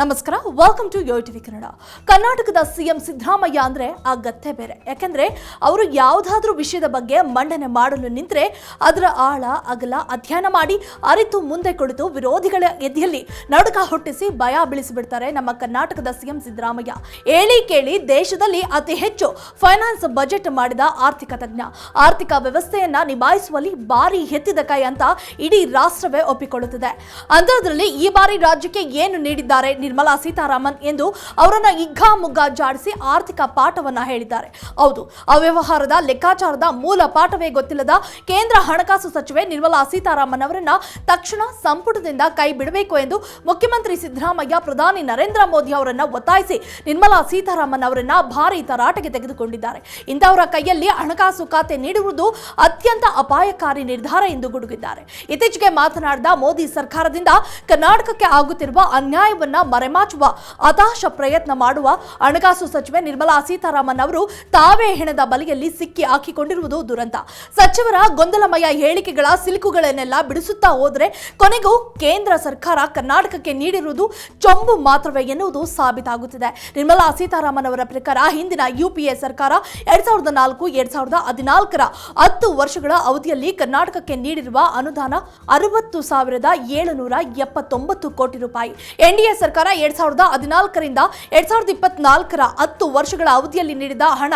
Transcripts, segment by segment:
ನಮಸ್ಕಾರ welcome to Yo TV Kannada ಕರ್ನಾಟಕದ CM Siddaramaiah ಅಂದರೆ ಆ ಗತ್ತೆ ಬೇರೆ. ಯಾಕೆಂದರೆ ಅವರು ಯಾವುದಾದ್ರೂ ವಿಷಯದ ಬಗ್ಗೆ ಮಂಡನೆ ಮಾಡಲು ನಿಂತರೆ ಅದರ ಆಳ, ಅಗಲ ಅಧ್ಯಯನ ಮಾಡಿ ಅರಿತು ಮುಂದೆ ಕುಳಿತು ವಿರೋಧಿಗಳ ಎದೆಯಲ್ಲಿ ನಡುಕ ಹುಟ್ಟಿಸಿ ಭಯ ಬೀಳಿಸಿಬಿಡ್ತಾರೆ ನಮ್ಮ ಕರ್ನಾಟಕದ ಸಿಎಂ ಸಿದ್ದರಾಮಯ್ಯ. ಹೇಳಿ ಕೇಳಿ ದೇಶದಲ್ಲಿ ಅತಿ ಹೆಚ್ಚು ಫೈನಾನ್ಸ್ ಬಜೆಟ್ ಮಾಡಿದ ಆರ್ಥಿಕ ತಜ್ಞ. ಆರ್ಥಿಕ ವ್ಯವಸ್ಥೆಯನ್ನು ನಿಭಾಯಿಸುವಲ್ಲಿ ಭಾರಿ ಎತ್ತಿದ ಕೈ ಅಂತ ಇಡೀ ರಾಷ್ಟ್ರವೇ ಒಪ್ಪಿಕೊಳ್ಳುತ್ತಿದೆ. ಅಂಥದ್ರಲ್ಲಿ ಈ ಬಾರಿ ರಾಜ್ಯಕ್ಕೆ ಏನು ನೀಡಿದ್ದಾರೆ? ನಿರ್ಮಲಾ ಸೀತಾರಾಮನ್ ಎಂದು ಅವರನ್ನ ಇಗ್ಗಾ ಮುಗ್ಗಾ ಜಾಡಿಸಿ ಆರ್ಥಿಕ ಪಾಠವನ್ನ ಹೇಳಿದ್ದಾರೆ. ಹೌದು, ಅವ್ಯವಹಾರದ ಲೆಕ್ಕಾಚಾರದ ಮೂಲ ಪಾಠವೇ ಗೊತ್ತಿಲ್ಲದ ಕೇಂದ್ರ ಹಣಕಾಸು ಸಚಿವೆ ನಿರ್ಮಲಾ ಸೀತಾರಾಮನ್ ಅವರನ್ನ ತಕ್ಷಣ ಸಂಪುಟದಿಂದ ಕೈ ಬಿಡಬೇಕು ಎಂದು ಮುಖ್ಯಮಂತ್ರಿ ಸಿದ್ದರಾಮಯ್ಯ, ಪ್ರಧಾನಿ ನರೇಂದ್ರ ಮೋದಿ ಅವರನ್ನ ಒತ್ತಾಯಿಸಿ ನಿರ್ಮಲಾ ಸೀತಾರಾಮನ್ ಅವರನ್ನ ಭಾರೀ ತರಾಟೆಗೆ ತೆಗೆದುಕೊಂಡಿದ್ದಾರೆ. ಇಂಥವರ ಕೈಯಲ್ಲಿ ಹಣಕಾಸು ಖಾತೆ ನೀಡುವುದು ಅತ್ಯಂತ ಅಪಾಯಕಾರಿ ನಿರ್ಧಾರ ಎಂದು ಗುಡುಗಿದ್ದಾರೆ. ಇತ್ತೀಚೆಗೆ ಮಾತನಾಡಿದ ಮೋದಿ ಸರ್ಕಾರದಿಂದ ಕರ್ನಾಟಕಕ್ಕೆ ಆಗುತ್ತಿರುವ ಅನ್ಯಾಯವನ್ನ ಮರೆಮಾಚುವ ಅತಾಶ ಪ್ರಯತ್ನ ಮಾಡುವ ಹಣಕಾಸು ಸಚಿವೆ ನಿರ್ಮಲಾ ಸೀತಾರಾಮನ್ ಅವರು ತಾವೇ ಹೆಣದ ಬಲೆಯಲ್ಲಿ ಸಿಕ್ಕಿ ಹಾಕಿಕೊಂಡಿರುವುದು ದುರಂತ. ಸಚಿವರ ಗೊಂದಲಮಯ ಹೇಳಿಕೆಗಳ ಸಿಲುಕುಗಳನ್ನೆಲ್ಲ ಬಿಡಿಸುತ್ತಾ ಹೋದರೆ ಕೊನೆಗೂ ಕೇಂದ್ರ ಸರ್ಕಾರ ಕರ್ನಾಟಕಕ್ಕೆ ನೀಡಿರುವುದು ಚೊಂಬು ಮಾತ್ರವೇ ಎನ್ನುವುದು ಸಾಬೀತಾಗುತ್ತಿದೆ. ನಿರ್ಮಲಾ ಸೀತಾರಾಮನ್ ಅವರ ಪ್ರಕಾರ ಹಿಂದಿನ ಯುಪಿಎ ಸರ್ಕಾರ ಎರಡ್ ಸಾವಿರದ ನಾಲ್ಕು, ಎರಡ್ ಸಾವಿರದ ಹದಿನಾಲ್ಕರ ಹತ್ತು ವರ್ಷಗಳ ಅವಧಿಯಲ್ಲಿ ಕರ್ನಾಟಕಕ್ಕೆ ನೀಡಿರುವ ಅನುದಾನ ಅರವತ್ತು ಸಾವಿರದ ಏಳುನೂರ ಎಪ್ಪತ್ತೊಂಬತ್ತು ಕೋಟಿ ರೂಪಾಯಿ. ಎನ್ಡಿಎ ಸರ್ಕಾರ ಎರಡ್ ಸಾವಿರದ ಹದಿನಾಲ್ಕರಿಂದ ಎರಡ್ ಸಾವಿರದ ಇಪ್ಪತ್ನಾಲ್ಕರ ಹತ್ತು ವರ್ಷಗಳ ಅವಧಿಯಲ್ಲಿ ನೀಡಿದ ಹಣ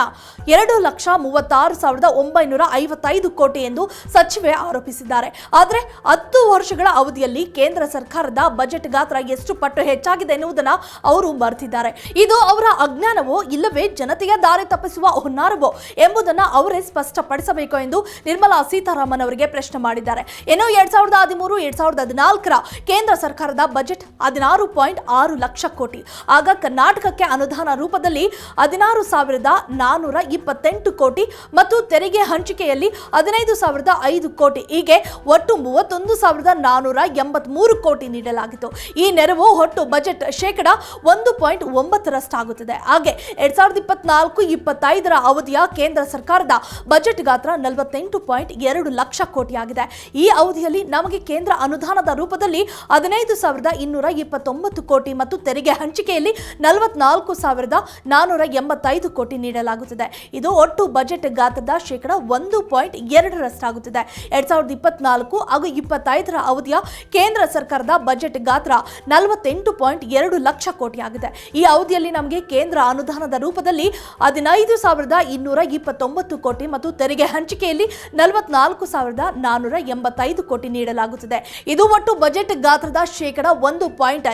ಎರಡು ಲಕ್ಷ ಮೂವತ್ತಾರು ಸಾವಿರದ ಒಂಬೈನೂರ ಐವತ್ತೈದು ಕೋಟಿ ಎಂದು ಸಚಿವೆ ಆರೋಪಿಸಿದ್ದಾರೆ. ಆದರೆ ಹತ್ತು ವರ್ಷಗಳ ಅವಧಿಯಲ್ಲಿ ಕೇಂದ್ರ ಸರ್ಕಾರದ ಬಜೆಟ್ ಗಾತ್ರ ಎಷ್ಟು ಪಟ್ಟು ಹೆಚ್ಚಾಗಿದೆ ಎನ್ನುವುದನ್ನು ಅವರು ಮರೆತಿದ್ದಾರೆ. ಇದು ಅವರ ಅಜ್ಞಾನವೋ ಇಲ್ಲವೇ ಜನತೆಯ ದಾರಿ ತಪ್ಪಿಸುವ ಹುನ್ನಾರವೋ ಎಂಬುದನ್ನು ಅವರೇ ಸ್ಪಷ್ಟಪಡಿಸಬೇಕು ಎಂದು ನಿರ್ಮಲಾ ಸೀತಾರಾಮನ್ ಅವರಿಗೆ ಪ್ರಶ್ನೆ ಮಾಡಿದ್ದಾರೆ. ಏನೋ ಎರಡ್ ಸಾವಿರದ ಹದಿಮೂರು, ಎರಡ್ ಸಾವಿರದ ಹದಿನಾಲ್ಕರ ಕೇಂದ್ರ ಸರ್ಕಾರದ ಬಜೆಟ್ ಹದಿನಾರು ಪಾಯಿಂಟ್ ಆರು ಲಕ್ಷ ಕೋಟಿ. ಆಗ ಕರ್ನಾಟಕಕ್ಕೆ ಅನುದಾನ ರೂಪದಲ್ಲಿ ಹದಿನಾರು ಸಾವಿರದ ನಾನೂರ ಇಪ್ಪತ್ತೆಂಟು ಕೋಟಿ ಮತ್ತು ತೆರಿಗೆ ಹಂಚಿಕೆಯಲ್ಲಿ ಹದಿನೈದು ಸಾವಿರದ ಐದು ಕೋಟಿ. ಹೀಗೆ ಒಟ್ಟು ಮೂವತ್ತೊಂದು ಸಾವಿರದ ನಾನೂರ ಎಂಬತ್ಮೂರು ಕೋಟಿ ನೀಡಲಾಗಿತ್ತು. ಈ ನೆರವು ಒಟ್ಟು ಬಜೆಟ್ ಶೇಕಡ ಒಂದು ಪಾಯಿಂಟ್ ಒಂಬತ್ತರಷ್ಟಾಗುತ್ತಿದೆ. ಹಾಗೆ ಎರಡ್ ಸಾವಿರದ ಇಪ್ಪತ್ನಾಲ್ಕು ಇಪ್ಪತ್ತೈದರ ಅವಧಿಯ ಕೇಂದ್ರ ಸರ್ಕಾರದ ಬಜೆಟ್ ಗಾತ್ರ ನಲವತ್ತೆಂಟು ಪಾಯಿಂಟ್ ಎರಡು ಲಕ್ಷ ಕೋಟಿಯಾಗಿದೆ. ಈ ಅವಧಿಯಲ್ಲಿ ನಮಗೆ ಕೇಂದ್ರ ಅನುದಾನದ ರೂಪದಲ್ಲಿ ಹದಿನೈದು ಸಾವಿರದ ಇನ್ನೂರ ಇಪ್ಪತ್ತೊಂಬತ್ತು ಕೋಟಿ ಮತ್ತು ತೆರಿಗೆ ಹಂಚಿಕೆಯಲ್ಲಿ ನಲವತ್ನಾಲ್ಕು ಸಾವಿರದ ನಾನೂರ ಎಂಬತ್ತೈದು ಕೋಟಿ ನೀಡಲಾಗುತ್ತಿದೆ. ಇದು ಒಟ್ಟು ಬಜೆಟ್ ಗಾತ್ರದ ಶೇಕಡ ಒಂದು ಪಾಯಿಂಟ್ ಎರಡರಷ್ಟಾಗುತ್ತಿದೆ. ಎರಡ್ ಸಾವಿರದ ಇಪ್ಪತ್ನಾಲ್ಕು ಹಾಗೂ ಇಪ್ಪತ್ತೈದರ ಅವಧಿಯ ಕೇಂದ್ರ ಸರ್ಕಾರದ ಬಜೆಟ್ ಗಾತ್ರ ನಲವತ್ತೆಂಟು ಪಾಯಿಂಟ್ ಎರಡು ಲಕ್ಷ ಕೋಟಿ ಆಗಿದೆ ಈ ಅವಧಿಯಲ್ಲಿ ನಮಗೆ ಕೇಂದ್ರ ಅನುದಾನದ ರೂಪದಲ್ಲಿ ಹದಿನೈದು ಸಾವಿರದ ಇನ್ನೂರ ಇಪ್ಪತ್ತೊಂಬತ್ತು ಕೋಟಿ ಮತ್ತು ತೆರಿಗೆ ಹಂಚಿಕೆಯಲ್ಲಿ ನಲವತ್ನಾಲ್ಕು ಸಾವಿರದ ನಾನೂರ ಎಂಬತ್ತೈದು ಕೋಟಿ ನೀಡಲಾಗುತ್ತಿದೆ. ಇದು ಒಟ್ಟು ಬಜೆಟ್ ಗಾತ್ರದ ಶೇಕಡ ಒಂದು ಪಾಯಿಂಟ್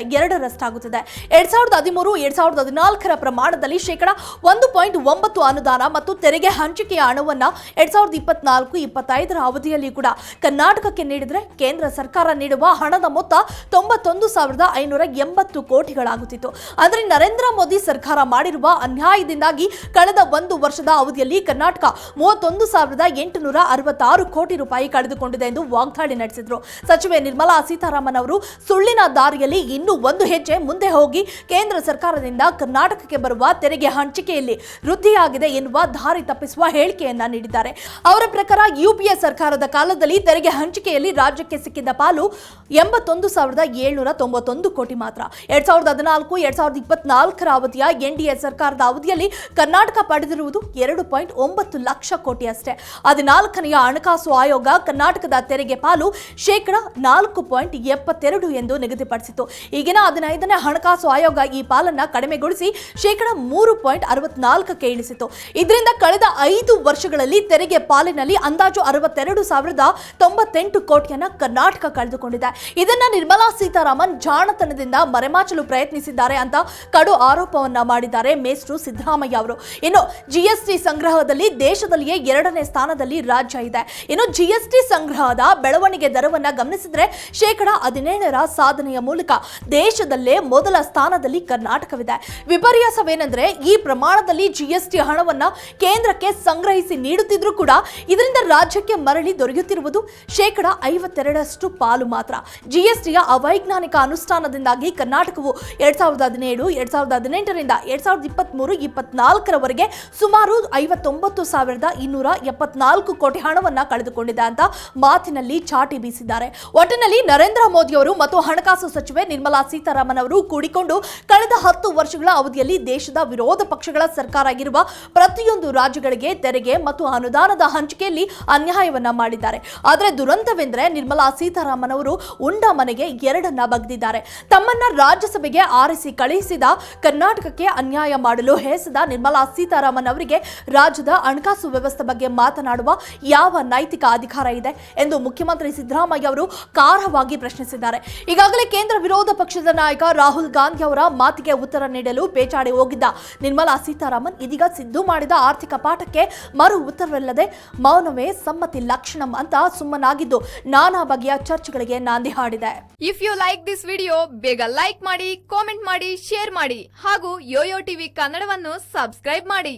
ಎರಡರಷ್ಟಾಗುತ್ತಿದೆ ಎರಡ್ ಸಾವಿರದ ಹದಿಮೂರು, ಎರಡ್ ಸಾವಿರದ ಹದಿನಾಲ್ಕರ ಪ್ರಮಾಣದಲ್ಲಿ ಶೇಕಡ ಒಂದು ಪಾಯಿಂಟ್ ಒಂಬತ್ತು ಅನುದಾನ ಮತ್ತು ತೆರಿಗೆ ಹಂಚಿಕೆಯ ಹಣವನ್ನು ಎರಡ್ ಸಾವಿರದ ಇಪ್ಪತ್ನಾಲ್ಕು, ಇಪ್ಪತ್ತೈದರ ಅವಧಿಯಲ್ಲಿ ಕೂಡ ಕರ್ನಾಟಕಕ್ಕೆ ನೀಡಿದರೆ ಕೇಂದ್ರ ಸರ್ಕಾರ ನೀಡುವ ಹಣದ ಮೊತ್ತ ತೊಂಬತ್ತೊಂದು ಸಾವಿರದ ಐನೂರ ಎಂಬತ್ತು ಕೋಟಿಗಳಾಗುತ್ತಿತ್ತು. ಅಂದರೆ ನರೇಂದ್ರ ಮೋದಿ ಸರ್ಕಾರ ಮಾಡಿರುವ ಅನ್ಯಾಯದಿಂದಾಗಿ ಕಳೆದ ಒಂದು ವರ್ಷದ ಅವಧಿಯಲ್ಲಿ ಕರ್ನಾಟಕ ಮೂವತ್ತೊಂದು ಸಾವಿರದ ಎಂಟುನೂರ ಅರವತ್ತಾರು ಕೋಟಿ ರೂಪಾಯಿ ಕಳೆದುಕೊಂಡಿದೆ ಎಂದು ವಾಗ್ದಾಳಿ ನಡೆಸಿದರು. ಸಚಿವೆ ನಿರ್ಮಲಾ ಸೀತಾರಾಮನ್ ಅವರು ಸುಳ್ಳಿನ ದಾರಿಯಲ್ಲಿ ಇನ್ನೂ ಒಂದು ಹೆಜ್ಜೆ ಮುಂದೆ ಹೋಗಿ ಕೇಂದ್ರ ಸರ್ಕಾರದಿಂದ ಕರ್ನಾಟಕಕ್ಕೆ ಬರುವ ತೆರಿಗೆ ಹಂಚಿಕೆಯಲ್ಲಿ ವೃದ್ಧಿಯಾಗಿದೆ ಎನ್ನುವ ದಾರಿ ತಪ್ಪಿಸುವ ಹೇಳಿಕೆಯನ್ನ ನೀಡಿದ್ದಾರೆ. ಅವರ ಪ್ರಕಾರ ಯುಪಿಎ ಸರ್ಕಾರದ ಕಾಲದಲ್ಲಿ ತೆರಿಗೆ ಹಂಚಿಕೆಯಲ್ಲಿ ರಾಜ್ಯಕ್ಕೆ ಸಿಕ್ಕಿದ್ದ ಪಾಲು ಎಂಬತ್ತೊಂದು ಸಾವಿರದ ಏಳ್ನೂರ ತೊಂಬತ್ತೊಂದು ಕೋಟಿ ಮಾತ್ರ. ಎರಡ್ ಸಾವಿರದ ಹದಿನಾಲ್ಕು, ಎರಡ್ ಸಾವಿರದ ಇಪ್ಪತ್ನಾಲ್ಕರ ಅವಧಿಯ ಎನ್ಡಿಎ ಸರ್ಕಾರದ ಅವಧಿಯಲ್ಲಿ ಕರ್ನಾಟಕ ಪಡೆದಿರುವುದು ಎರಡು ಪಾಯಿಂಟ್ ಒಂಬತ್ತು ಲಕ್ಷ ಕೋಟಿ ಅಷ್ಟೇ. ಹದಿನಾಲ್ಕನೆಯ ಹಣಕಾಸು ಆಯೋಗ ಕರ್ನಾಟಕದ ತೆರಿಗೆ ಪಾಲು ಶೇಕಡ ನಾಲ್ಕು ಪಾಯಿಂಟ್ ಎಪ್ಪತ್ತೆರಡು ಎಂದು ನಿಗದಿಪಡಿಸಿತು ಈಗಿನ ಹದಿನೈದನೇ ಹಣಕಾಸು ಆಯೋಗ ಈ ಪಾಲನ್ನ ಕಡಿಮೆಗೊಳಿಸಿ ಶೇಕಡ ಮೂರು ಪಾಯಿಂಟ್ ಅರವತ್ನಾಲ್ಕಕ್ಕೆ ಇಳಿಸಿತು ಇದರಿಂದ ಕಳೆದ ಐದು ವರ್ಷಗಳಲ್ಲಿ ತೆರಿಗೆ ಪಾಲಿನಲ್ಲಿ ಅಂದಾಜು ಅರವತ್ತೆರಡು ಸಾವಿರದ ತೊಂಬತ್ತೆಂಟು ಕೋಟಿಯನ್ನ ಕರ್ನಾಟಕ ಕಳೆದುಕೊಂಡಿದೆ. ಇದನ್ನ ನಿರ್ಮಲಾ ಸೀತಾರಾಮನ್ ಜಾಣತನದಿಂದ ಮರೆಮಾಚಲು ಪ್ರಯತ್ನಿಸಿದ್ದಾರೆ ಅಂತ ಕಡು ಆರೋಪವನ್ನ ಮಾಡಿದ್ದಾರೆ ಮೇಸ್ಟ್ರು ಸಿದ್ದರಾಮಯ್ಯ ಅವರು. ಇನ್ನು ಜಿಎಸ್ಟಿ ಸಂಗ್ರಹದಲ್ಲಿ ದೇಶದಲ್ಲಿಯೇ ಎರಡನೇ ಸ್ಥಾನದಲ್ಲಿ ರಾಜ್ಯ ಇದೆ. ಇನ್ನು ಜಿಎಸ್ಟಿ ಸಂಗ್ರಹದ ಬೆಳವಣಿಗೆ ದರವನ್ನ ಗಮನಿಸಿದ್ರೆ ಶೇಕಡ ಹದಿನೇಳರ ಸಾಧನೆಯ ಮೂಲಕ ದೇಶದಲ್ಲೇ ಮೊದಲ ಸ್ಥಾನದಲ್ಲಿ ಕರ್ನಾಟಕವಿದೆ. ವಿಪರ್ಯಾಸವೇನೆಂದ್ರೆ ಈ ಪ್ರಮಾಣದಲ್ಲಿ ಜಿಎಸ್ಟಿ ಹಣವನ್ನ ಕೇಂದ್ರಕ್ಕೆ ಸಂಗ್ರಹಿಸಿ ನೀಡುತ್ತಿದ್ರೂ ಕೂಡ ಇದರಿಂದ ರಾಜ್ಯಕ್ಕೆ ಮರಳಿ ದೊರೆಯುತ್ತಿರುವುದು ಶೇಕಡ ಐವತ್ತೆರಡರಷ್ಟು ಪಾಲು ಮಾತ್ರ. ಜಿಎಸ್ಟಿಯ ಅವೈಜ್ಞಾನಿಕ ಅನುಷ್ಠಾನದಿಂದಾಗಿ ಕರ್ನಾಟಕವು ಎರಡ್ ಸಾವಿರದ ಹದಿನೇಳು, ಎರಡ್ ಸಾವಿರದ ಹದಿನೆಂಟರಿಂದ ಎರಡ್ ಸಾವಿರದ ಇಪ್ಪತ್ಮೂರು, ಇಪ್ಪತ್ನಾಲ್ಕರವರೆಗೆ ಸುಮಾರು ಐವತ್ತೊಂಬತ್ತು ಸಾವಿರದ ಇನ್ನೂರ ಎಪ್ಪತ್ನಾಲ್ಕು ಕೋಟಿ ಹಣವನ್ನ ಕಳೆದುಕೊಂಡಿದೆ ಅಂತ ಮಾತಿನಲ್ಲಿ ಚಾಟಿ ಬೀಸಿದ್ದಾರೆ. ಒಟ್ಟಿನಲ್ಲಿ ನರೇಂದ್ರ ಮೋದಿಯವರು ಮತ್ತು ಹಣಕಾಸು ಸಚಿವೆ ನಿರ್ಮಲಾ ಸೀತಾರಾಮನ್ ಅವರು ಕೂಡಿಕೊಂಡು ಕಳೆದ ಹತ್ತು ವರ್ಷಗಳ ಅವಧಿಯಲ್ಲಿ ದೇಶದ ವಿರೋಧ ಪಕ್ಷಗಳ ಸರ್ಕಾರ ಆಗಿರುವ ಪ್ರತಿಯೊಂದು ರಾಜ್ಯಗಳಿಗೆ ತೆರಿಗೆ ಮತ್ತು ಅನುದಾನದ ಹಂಚಿಕೆಯಲ್ಲಿ ಅನ್ಯಾಯವನ್ನ ಮಾಡಿದ್ದಾರೆ. ಆದರೆ ದುರಂತವೆಂದರೆ ನಿರ್ಮಲಾ ಸೀತಾರಾಮನ್ ಅವರು ಉಂಡ ಮನೆಗೆ ಎರಡನ್ನ ಬಗ್ದಿದ್ದಾರೆ. ತಮ್ಮನ್ನ ರಾಜ್ಯಸಭೆಗೆ ಆರಿಸಿ ಕಳುಹಿಸಿದ ಕರ್ನಾಟಕಕ್ಕೆ ಅನ್ಯಾಯ ಮಾಡಲು ಹೆಸದ ನಿರ್ಮಲಾ ಸೀತಾರಾಮನ್ ಅವರಿಗೆ ರಾಜ್ಯದ ಹಣಕಾಸು ವ್ಯವಸ್ಥೆ ಬಗ್ಗೆ ಮಾತನಾಡುವ ಯಾವ ನೈತಿಕ ಅಧಿಕಾರ ಇದೆ ಎಂದು ಮುಖ್ಯಮಂತ್ರಿ ಸಿದ್ದರಾಮಯ್ಯ ಅವರು ಕಾರವಾಗಿ ಪ್ರಶ್ನಿಸಿದ್ದಾರೆ. ಈಗಾಗಲೇ ಕೇಂದ್ರ ವಿರೋಧ ಪಕ್ಷದ ನಾಯಕ ರಾಹುಲ್ ಗಾಂಧಿ ಅವರ ಮಾತಿಗೆ ಉತ್ತರ ನೀಡಲು ಪೇಚಾಡಿ ಹೋಗಿದ್ದ ನಿರ್ಮಲಾ ಸೀತಾರಾಮನ್ ಇದೀಗ ಸಿದ್ದು ಮಾಡಿದ ಆರ್ಥಿಕ ಪಾಠಕ್ಕೆ ಮರು ಉತ್ತರವಿಲ್ಲದೆ ಮೌನವೇ ಸಮ್ಮತಿ ಲಕ್ಷಣಂ ಅಂತ ಸುಮ್ಮನಾಗಿದ್ದು ನಾನಾ ಬಗೆಯ ಚರ್ಚೆಗಳಿಗೆ ನಾಂದಿ ಹಾಡಿದೆ. If you like this video ಬೇಗ ಲೈಕ್ ಮಾಡಿ ಕಾಮೆಂಟ್ ಮಾಡಿ ಶೇರ್ ಮಾಡಿ ಹಾಗೂ ಯೋಯೋ ಟಿವಿ ಕನ್ನಡವನ್ನು ಸಬ್ಸ್ಕ್ರೈಬ್ ಮಾಡಿ.